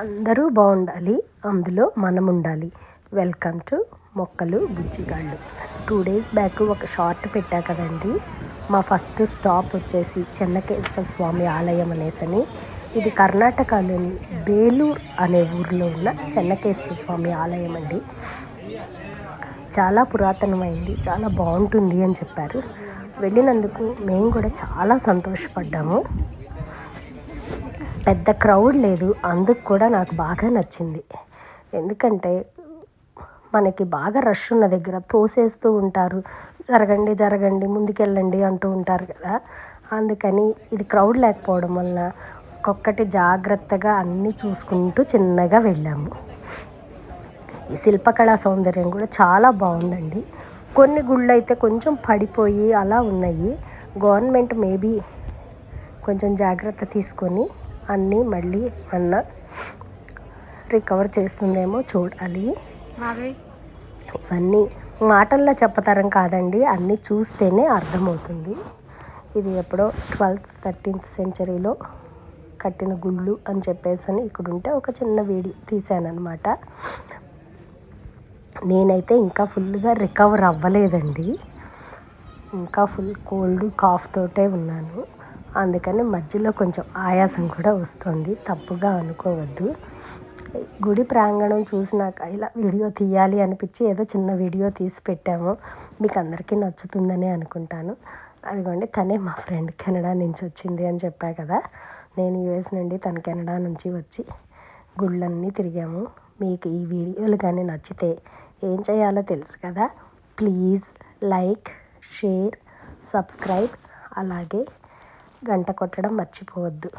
అందరూ బాగుండాలి. అందులో మనం ఉండాలి వెల్కమ్ టు మొక్కలు బుజ్జిగాళ్ళు. టూ డేస్ బ్యాక్ ఒక షార్ట్ పెట్టా కదండి. మా ఫస్ట్ స్టాప్ వచ్చేసి చెన్నకేశ్వర స్వామి ఆలయం అనేసని. ఇది కర్ణాటకలోని బేలూర్ అనే ఊరిలో ఉన్న చెన్నకేశ్వర స్వామి ఆలయం అండి. చాలా పురాతనమైంది చాలా బాగుంటుంది అని చెప్పారు. వెళ్ళినందుకు మేము కూడా చాలా సంతోషపడ్డాము. పెద్ద క్రౌడ్ లేదు. అందుకు కూడా నాకు బాగా నచ్చింది. ఎందుకంటే మనకి బాగా రష్ ఉన్న దగ్గర తోసేస్తూ ఉంటారు. జరగండి జరగండి ముందుకెళ్ళండి అంటూ ఉంటారు కదా. అందుకని ఇది క్రౌడ్ లేకపోవడం వల్ల ఒక్కొక్కటి జాగ్రత్తగా అన్నీ చూసుకుంటూ చిన్నగా వెళ్ళాము. ఈ శిల్పకళా సౌందర్యం కూడా చాలా బాగుందండి. కొన్ని గుళ్ళు అయితే కొంచెం పడిపోయి అలా ఉన్నాయి. గవర్నమెంట్ మేబీ కొంచెం జాగ్రత్త తీసుకొని అన్నీ మళ్ళీ అన్న రికవర్ చేస్తుందేమో చూడాలి ఇవన్నీ మాటల్లో చెప్పతరం కాదండి అన్నీ చూస్తేనే అర్థమవుతుంది. ఇది ఎప్పుడో ట్వెల్త్ థర్టీన్త్ సెంచరీలో కట్టిన గుళ్ళు అని చెప్పేసి అని ఇక్కడ ఉంటే ఒక చిన్న వీడియో తీశానమాట నేనైతే ఇంకా ఫుల్గా రికవర్ అవ్వలేదండి. ఇంకా ఫుల్ కోల్డ్ కాఫ్ తోటే ఉన్నాను. అందుకని మధ్యలో కొంచెం ఆయాసం కూడా వస్తుంది. తప్పుగా అనుకోవద్దు. గుడి ప్రాంగణం చూసినాక ఇలా వీడియో తీయాలి అనిపించి ఏదో చిన్న వీడియో తీసి పెట్టాము. మీకు అందరికీ నచ్చుతుందని అనుకుంటాను. అదిగోండి తనే మా ఫ్రెండ్ కెనడా నుంచి వచ్చింది అని చెప్పా కదా. నేను యుఎస్ నుండి తన కెనడా నుంచి వచ్చి గుళ్ళన్నీ తిరిగాము. మీకు ఈ వీడియోలు కానీ నచ్చితే ఏం చేయాలో తెలుసు కదా. ప్లీజ్ లైక్ షేర్ సబ్స్క్రైబ్ అలాగే గంట కొట్టడం మర్చిపోవద్దు.